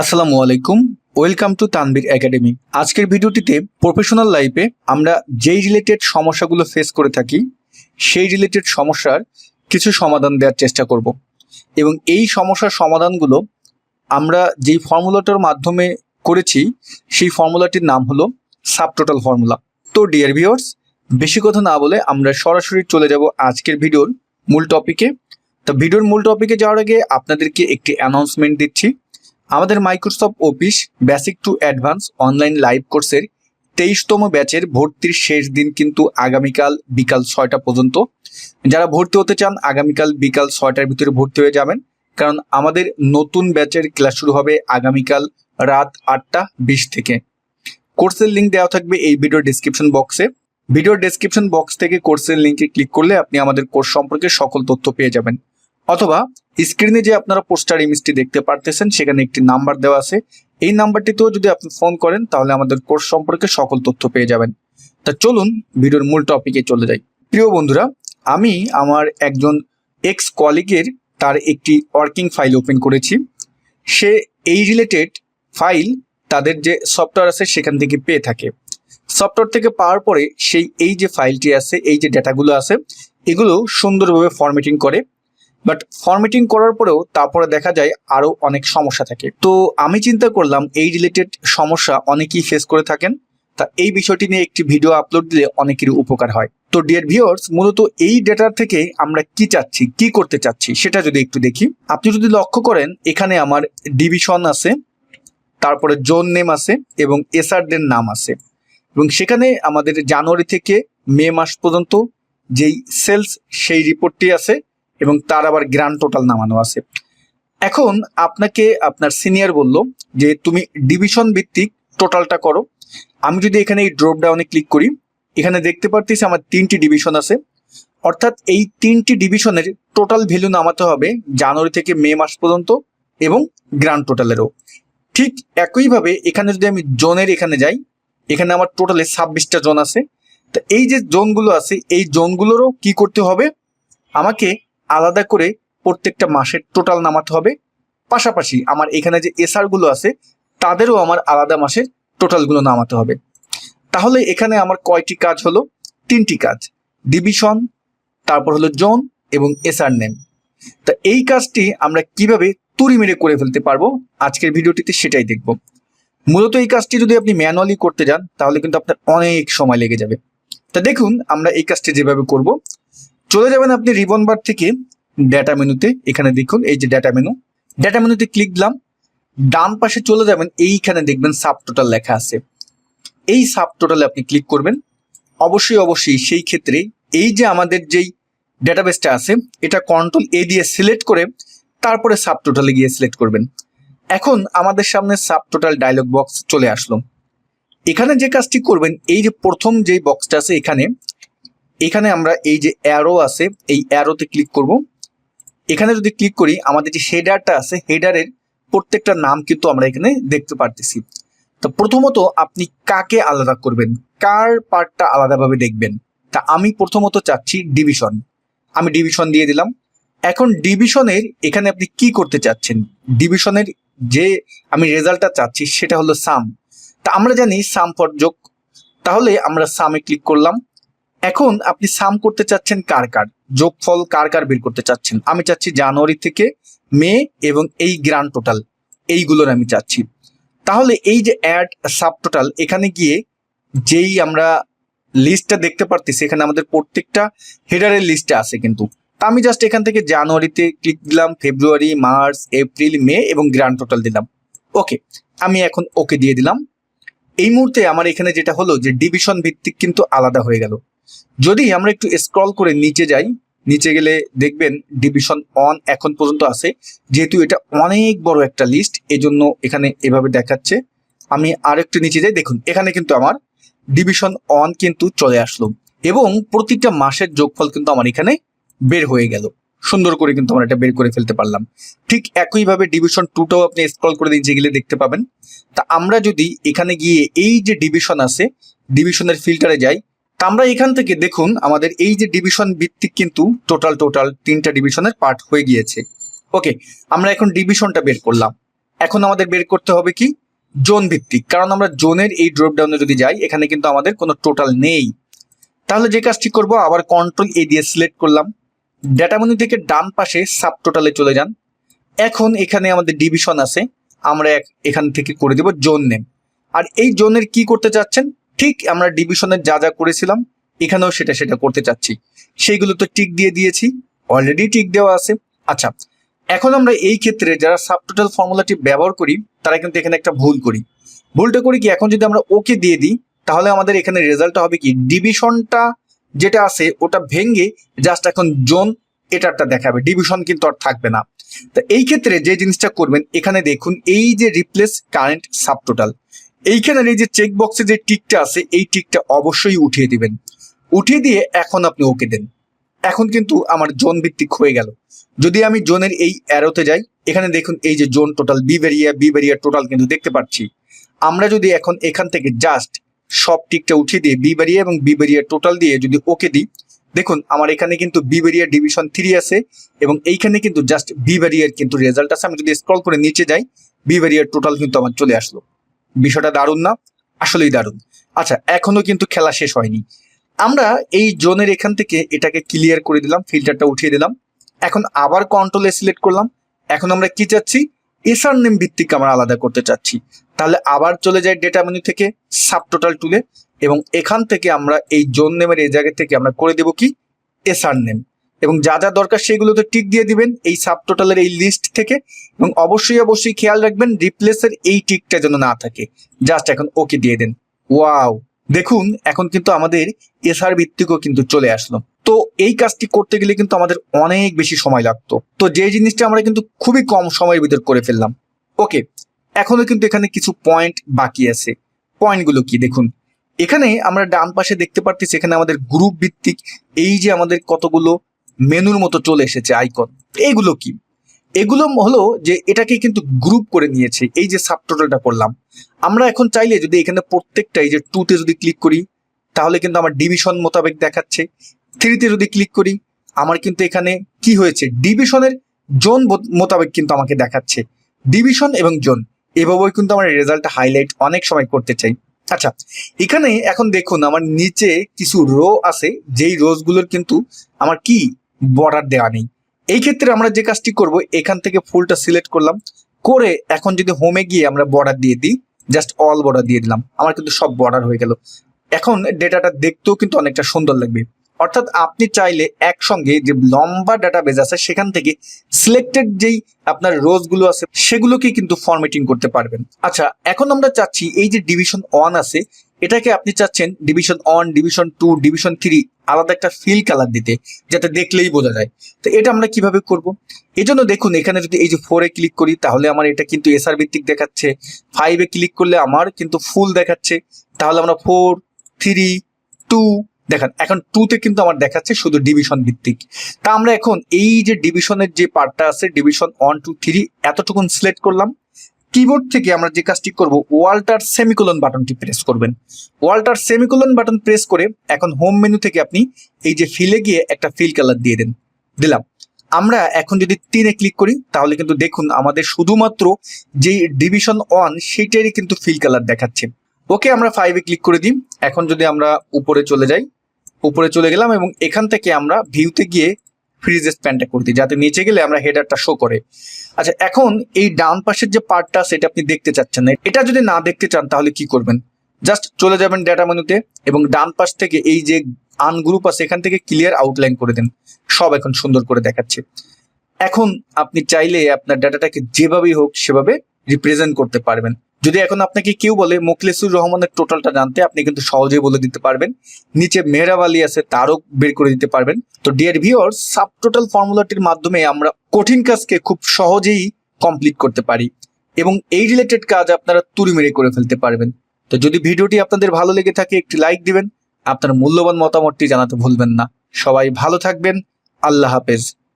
আসসালামু আলাইকুম। Welcome to Tanvir academy আজকের ভিডিওটিতে প্রফেশনাল লাইফে আমরা যেই রিলেটেড সমস্যাগুলো ফেস করে থাকি, সেই রিলেটেড সমস্যার কিছু সমাধান দেওয়ার চেষ্টা করব। এবং এই সমস্যার সমাধানগুলো আমরা যেই ফর্মুলাটার মাধ্যমে করেছি, সেই ফর্মুলাটির নাম হলো সাবটোটাল ফর্মুলা তো ডিয়ার ভিউয়ার্স বেশি কথা না বলে আমরা সরাসরি চলে যাব আজকের ভিডিওর মূল টপিকে তো ভিডিওর মূল টপিকে যাওয়ার আগে আপনাদেরকে একটি অ্যানাউন্সমেন্ট দিচ্ছি। আমাদের Microsoft Office basic to advance online live কোর্সের তেইশতম ব্যাচের ভর্তির শেষ দিন কিন্তু আগামীকাল বিকাল ছয়টা পর্যন্ত। যারা ভর্তি হতে চান, আগামীকাল বিকাল ছয়টার ভিতরে ভর্তি হয়ে যাবেন। কারণ আমাদের নতুন ব্যাচের ক্লাস শুরু হবে আগামীকাল রাত আটটা বিশ থেকে। কোর্সের লিঙ্ক দেওয়া থাকবে এই ভিডিওর ডিসক্রিপশন বক্সে। ভিডিওর ডেসক্রিপশন বক্স থেকে কোর্সের লিঙ্কে ক্লিক করলে আপনি আমাদের কোর্স সম্পর্কে সকল তথ্য পেয়ে যাবেন। অথবা স্ক্রিনে যে আপনারা পোস্টার ইমেজটি দেখতে পারতেছেন, সেখানে একটি নাম্বার দেওয়া আছে। এই নাম্বারটিতেও যদি আপনি ফোন করেন, তাহলে আমাদের কোর্স সম্পর্কে সকল তথ্য পেয়ে যাবেন। তা চলুন ভিডিওর মূল টপিকে চলে যাই। প্রিয় বন্ধুরা, আমি আমার একজন এক্স কলিগের তার একটি ওয়ার্কিং ফাইল ওপেন করেছি। সে এই রিলেটেড ফাইল তাদের যে সফটওয়্যার আছে, সেখান থেকে পেয়ে থাকে। সফটওয়্যার থেকে পাওয়ার পরে সেই এই যে ফাইলটি আছে, এই যে ডেটাগুলো আছে, এগুলো সুন্দরভাবে ফরম্যাটিং করে। বাট ফরম্যাটিং করার পরেও তারপরে দেখা যায় আরও অনেক সমস্যা থাকে। তো আমি চিন্তা করলাম এই রিলেটেড সমস্যা অনেকেই ফেস করে থাকেন। তা এই বিষয়টি নিয়ে একটি ভিডিও আপলোড দিলে অনেকেরই উপকার হয়। তো ডিয়ার ভিউয়ার্স মূলত এই ডেটার থেকে আমরা কি চাচ্ছি, কি করতে চাচ্ছি সেটা যদি একটু দেখি। আপনি যদি লক্ষ্য করেন, এখানে আমার ডিভিশন আছে, তারপরে জোন নেম আছে এবং এসআরদের নাম আছে। এবং সেখানে আমাদের জানুয়ারি থেকে মে মাস পর্যন্ত যেই সেলস সেই রিপোর্টটি আছে। এবং তার আবার গ্র্যান্ড টোটাল নামানো আছে। এখন আপনাকে আপনার সিনিয়র বলল যে, তুমি ডিভিশন ভিত্তিক টোটালটা করো। আমি যদি এখানে এই ড্রপ ডাউনে ক্লিক করি, এখানে দেখতে পারতেছি আমার তিনটি ডিভিশন আছে। অর্থাৎ এই তিনটি ডিভিশনের টোটাল ভ্যালু নামাতে হবে জানুয়ারি থেকে মে মাস পর্যন্ত এবং গ্র্যান্ড টোটালেরও ঠিক একইভাবে এখানে যদি আমি জোনের এখানে যাই, এখানে আমার টোটালে ছাব্বিশটা জোন আছে। তো এই যে জোনগুলো আছে, এই জোনগুলোরও কি করতে হবে? আমাকে আলাদা করে প্রত্যেকটা মাসের টোটাল নামাতে হবে। পাশাপাশি আমার এখানে যে এসআরগুলো আছে, তাদেরও আমার আলাদা মাসের টোটালগুলো নামাতে হবে। তাহলে এখানে আমার কয়টি কাজ হলো? তিনটি কাজ। ডিভিশন তারপর হলো জোন এবং এসআর নেম তা এই কাজটি আমরা কীভাবে তুড়ি মেরে করে ফেলতে পারব? আজকের ভিডিওটিতে সেটাই দেখব। মূলত এই কাজটি যদি আপনি ম্যানুয়ালি করতে যান, তাহলে কিন্তু আপনার অনেক সময় লেগে যাবে। তা দেখুন, আমরা এই কাজটি যেভাবে করব চলে যাবেন আপনি রিবন বার থেকে ডেটা মেনুতে এখানে দেখুন, এই যে ডেটা মেনু ডেটা মেনুতে ক্লিক দিলাম। ডান পাশে চলে যাবেন, এইখানে দেখবেন সাব টোটাল লেখা আছে। এই সাব টোটালে আপনি ক্লিক করবেন। অবশ্যই অবশ্যই সেই ক্ষেত্রে এই যে আমাদের যেই ডেটাবেসটা আছে, এটা কন্ট্রোল এ দিয়ে সিলেক্ট করে তারপরে সাব টোটালে গিয়ে সিলেক্ট করবেন। এখন আমাদের সামনে সাব টোটাল ডায়লগ বক্স চলে আসলো। এখানে যে কাজটি করবেন, এই যে প্রথম যেই বক্সটা আছে এখানে এখানে আমরা এই যে অ্যারো আছে, এই অ্যারোতে ক্লিক করব। এখানে যদি ক্লিক করি, আমাদের যে হেডারটা আছে হেডারের প্রত্যেকটা নাম কিন্তু আমরা এখানে দেখতে পারতেছি। তো প্রথমত আপনি কাকে আলাদা করবেন? কার পার্টটা আলাদাভাবে দেখবেন? তা আমি প্রথমত চাচ্ছি ডিভিশন আমি ডিভিশন দিয়ে দিলাম। এখন ডিভিশনের এখানে আপনি কি করতে চাচ্ছেন? ডিভিশনের যে আমি রেজাল্টটা চাচ্ছি, সেটা হলো সাম তা আমরা জানি সাম যোগ। তাহলে আমরা সামে ক্লিক করলাম। এখন আপনি সাম করতে চাচ্ছেন কার কার? যোগফল কার কার বের করতে চাচ্ছেন? আমি চাচ্ছি জানুয়ারি থেকে মে এবং এই গ্রান্ড টোটাল এইগুলোর আমি চাচ্ছি। তাহলে এই যে অ্যাড সাব টোটাল এখানে গিয়ে যেই আমরা লিস্টটা দেখতে পারতেছি, এখানে আমাদের প্রত্যেকটা হেডারের লিস্টে আছে কিন্তু। তা আমি জাস্ট এখান থেকে জানুয়ারিতে ক্লিক দিলাম ফেব্রুয়ারি মার্চ এপ্রিল মে এবং গ্রান্ড টোটাল দিলাম। ওকে আমি এখন ওকে দিয়ে দিলাম। এই মুহূর্তে আমার এখানে যেটা হলো যে ডিভিশন ভিত্তিক কিন্তু আলাদা হয়ে গেল। যদি আমরা একটু স্ক্রল করে নিচে যাই, নিচে গেলে দেখবেন ডিভিশন অন এখন পর্যন্ত আছে, যেহেতু এটা অনেক বড় একটা লিস্ট এজন্য এখানে এভাবে দেখাচ্ছে। আমি আর একটু নিচে যাই, দেখুন, এখানে কিন্তু আমার ডিভিশন অন কিন্তু চলে আসলো এবং প্রতিটা মাসের যোগফল কিন্তু আমার এখানে বের হয়ে গেল। সুন্দর করে কিন্তু আমরা এটা বের করে ফেলতে পারলাম। ঠিক একইভাবে ডিভিশন টুটাও আপনি স্ক্রল করে নিচে গেলে দেখতে পাবেন। তা আমরা যদি এখানে গিয়ে এই যে ডিভিশন আছে ডিভিশনের ফিল্টারে যাই আমরা এখান থেকে দেখুন, আমাদের এই যে ডিভিশন ভিত্তিক কিন্তু টোটাল টোটাল তিনটা ডিভিশনের পার্ট হয়ে গিয়েছে। ওকে আমরা এখন ডিভিশনটা বের করলাম। এখন আমাদের বের করতে হবে কি? জোন ভিত্তিক। কারণ আমরা জোনের এই ড্রপ ডাউনে যদি যাই, এখানে কিন্তু আমাদের কোনো টোটাল নেই। তাহলে যে কাজটি করব, আবার কন্ট্রোল এ দিয়ে সিলেক্ট করলাম। ডেটা মেনু থেকে ডান পাশে সাব টোটালে চলে যান। এখন এখানে আমাদের ডিভিশন আছে। আমরা এখান থেকে করে দেব জোন নেম আর এই জোনের কি করতে চাচ্ছেন? ঠিক আমরা ডিভিশনের যা যা করেছিলাম, এখানেও সেটা সেটা করতে চাচ্ছি। সেইগুলো তো টিক দিয়ে দিয়েছি অলরেডি টিক দেওয়া আছে। আচ্ছা এখন আমরা এই ক্ষেত্রে যারা সাবটোটাল ফর্মুলাটি ব্যবহার করি, তারা কিন্তু এখানে একটা ভুল করি। ভুলটা করি কি, এখন যদি আমরা ওকে দিয়ে দিই, তাহলে আমাদের এখানে রেজাল্টটা হবে কি ডিভিশনটা যেটা আছে, ওটা ভেঙে জাস্ট এখন জোন এটারটা দেখাবে। ডিভিশন কিন্তু আর থাকবে না। তো এই ক্ষেত্রে যে জিনিসটা করবেন, এখানে দেখুন, এই যে রিপ্লেস কারেন্ট সাবটোটাল এইখানের এই যে চেক বক্সে যে টিকটা আছে, এই টিকটা অবশ্যই উঠিয়ে দিবেন। উঠিয়ে দিয়ে এখন আপনি ওকে দেন। এখন কিন্তু আমার জোন ভিত্তিক হয়ে গেল। যদি আমি জোনের এই অ্যারোতে যাই, এখানে দেখুন এই যে জোন টোটাল বি বেরিয়া বি বেরিয়া টোটাল কিন্তু দেখতে পাচ্ছি। আমরা যদি এখন এখান থেকে জাস্ট সব টিকটা উঠিয়ে দিয়ে বি বেরিয়া এবং বি বেরিয়া টোটাল দিয়ে যদি ওকে দিই, দেখুন আমার এখানে কিন্তু বি বেরিয়া ডিভিশন থ্রি আছে এবং এইখানে কিন্তু জাস্ট বি বেরিয়ার কিন্তু রেজাল্ট আছে। আমি যদি স্ক্রল করে নিচে যাই বি বেরিয়ার টোটাল কিন্তু আমার চলে আসলো। বিষয়টা দারুণ না? আসলেই দারুণ। আচ্ছা এখনও কিন্তু খেলা শেষ হয়নি। আমরা এই জোনের এখান থেকে এটাকে ক্লিয়ার করে দিলাম ফিল্টারটা উঠিয়ে দিলাম। এখন আবার কন্ট্রোলে সিলেক্ট করলাম। এখন আমরা কি চাচ্ছি? এসআর নেম ভিত্তিক আমরা আলাদা করতে চাচ্ছি। তাহলে আবার চলে যাই ডেটা মেনু থেকে সাব টোটাল টুলে এবং এখান থেকে আমরা এই জোন নেমের এই জায়গা থেকে আমরা করে দেব কি? এসআর নেম এবং যা যা দরকার সেগুলোতে টিক দিয়ে দিবেন এই সাব টোটালের এই লিস্ট থেকে এবং অবশ্যই অবশ্যই খেয়াল রাখবেন রিপ্লেসের এই টিকটা যেন না থাকে। জাস্ট এখন ওকে দিয়ে দেন। ওয়াও দেখুন, এখন কিন্তু আমাদের এসআর ভিত্তিকও কিন্তু চলে আসলো। তো এই কাজটি করতে গেলে কিন্তু আমাদের অনেক বেশি সময় লাগতো। তো যে জিনিসটা আমরা কিন্তু খুবই কম সময়ের ভিতর করে ফেললাম। ওকে এখনও কিন্তু এখানে কিছু পয়েন্ট বাকি আছে। পয়েন্টগুলো কি? দেখুন, এখানে আমরা ডান পাশে দেখতে পারতেছি এখানে আমাদের গ্রুপ ভিত্তিক, এই যে আমাদের কতগুলো মেনুর মতো চলে এসেছে আইকন এগুলো কি? এগুলো হলো যে এটাকে কিন্তু গ্রুপ করে নিয়েছে, এই যে সাবটোটালটা করলাম আমরা এখন চাইলে যদি এখানে প্রত্যেকটা এই যে টুতে যদি ক্লিক করি, তাহলে কিন্তু আমার ডিভিশন মোতাবেক দেখাচ্ছে। থ্রিতে যদি ক্লিক করি, আমার কিন্তু এখানে কি হয়েছে? ডিভিশনের জোন মোতাবেক কিন্তু আমাকে দেখাচ্ছে। ডিভিশন এবং জোন এভাবেই কিন্তু আমার রেজাল্টটা হাইলাইট অনেক সময় করতে চাই। আচ্ছা এখানে এখন দেখুন, আমার নিচে কিছু রো আছে, যেই রোজগুলোর কিন্তু আমার কি বর্ডার দেওয়া নেই। এই ক্ষেত্রে আমরা যে কাজটি করব, এখান থেকে ফুলটা সিলেক্ট করলাম। করে এখন যদি হোমে গিয়ে আমরা বর্ডার দিয়ে দিই জাস্ট অল বর্ডার দিয়ে দিলাম। আমার কিন্তু সব বর্ডার হয়ে গেল। এখন ডেটাটা দেখতেও কিন্তু অনেকটা সুন্দর লাগবে। অর্থাৎ আপনি চাইলে একসঙ্গে যে লম্বা ডাটাবেজ আছে সেখান থেকে সিলেক্টেড যেই আপনার রোজগুলো আছে সেগুলোকে কিন্তু ফরম্যাটিং করতে পারবেন। আচ্ছা এখন আমরা চাচ্ছি এই যে ডিভিশন ওয়ান আছে, এটাকে আপনি চাচ্ছেন division one division two division three আলাদা একটা ফিল কালার দিতে, যাতে দেখলেই বোঝা যায়। তো এটা আমরা কীভাবে করব? এই জন্য দেখুন, এখানে যদি এই যে ফোরে ক্লিক করি, তাহলে আমার এটা কিন্তু এসআর ভিত্তিক দেখাচ্ছে। ফাইভে ক্লিক করলে আমার কিন্তু ফুল দেখাচ্ছে। তাহলে আমরা ফোর থ্রি টু দেখেন, এখন টুতে কিন্তু আমার দেখাচ্ছে শুধু ডিভিশন ভিত্তিক। তা আমরা এখন এই যে ডিভিশনের যে পার্টটা আছে ডিভিশন ওয়ান টু থ্রি এতটুকুন সিলেক্ট করলাম। কিবোর্ড থেকে আমরা যে কাজটি করব ওয়াল্টার সেমিকোলন বাটনটি প্রেস করবেন। ওয়াল্টার সেমিকোলন বাটন প্রেস করে এখন হোম মেনু থেকে আপনি এই যে ফিলে গিয়ে একটা ফিল কালার দিয়ে দেন, দিলাম। আমরা এখন যদি তিনে ক্লিক করি, তাহলে কিন্তু দেখুন আমাদের শুধুমাত্র যে ডিভিশন ওয়ান সেইটারই কিন্তু ফিল কালার দেখাচ্ছে। ওকে আমরা ফাইভে ক্লিক করে দিই। এখন যদি আমরা উপরে চলে যাই, উপরে চলে গেলাম এবং এখান থেকে আমরা ভিউতে গিয়ে ফ্রিজ স্প্যানটা করে দিই, যাতে নিচে গেলে আমরা হেডারটা শো করে। আচ্ছা এখন এই ডান পাশের যে পার্টটা সেটা আপনি দেখতে চাচ্ছেন না। এটা যদি না দেখতে চান, তাহলে কি করবেন? জাস্ট চলে যাবেন ডেটা মেনুতে এবং ডান পাশ থেকে এই যে আনগ্রুপ আছে, এখান থেকে ক্লিয়ার আউটলাইন করে দেন। সব এখন সুন্দর করে দেখাচ্ছে। এখন আপনি চাইলে আপনার ডাটাটাকে যেভাবেই হোক সেভাবে রিপ্রেজেন্ট করতে পারবেন। যদি এখন আপনাকে কেউ বলে মোখলেসুর রহমানের টোটালটা জানতে, আপনি কিন্তু সহজেই বলে দিতে পারবেন। নিচে মেহরাব আলী আছে, তারও বের করে দিতে পারবেন। তো ডিয়ার ভিওর সাব টোটাল ফর্মুলাটির মাধ্যমে আমরা কঠিন কাজকে খুব সহজেই কমপ্লিট করতে পারি এবং এই রিলেটেড কাজ আপনারা তুড়ি মেরে করে ফেলতে পারবেন। তো যদি ভিডিওটি আপনাদের ভালো লেগে থাকে, একটি লাইক দিবেন। আপনার মূল্যবান মতামতটি জানাতে ভুলবেন না। সবাই ভালো থাকবেন। আল্লাহ হাফেজ।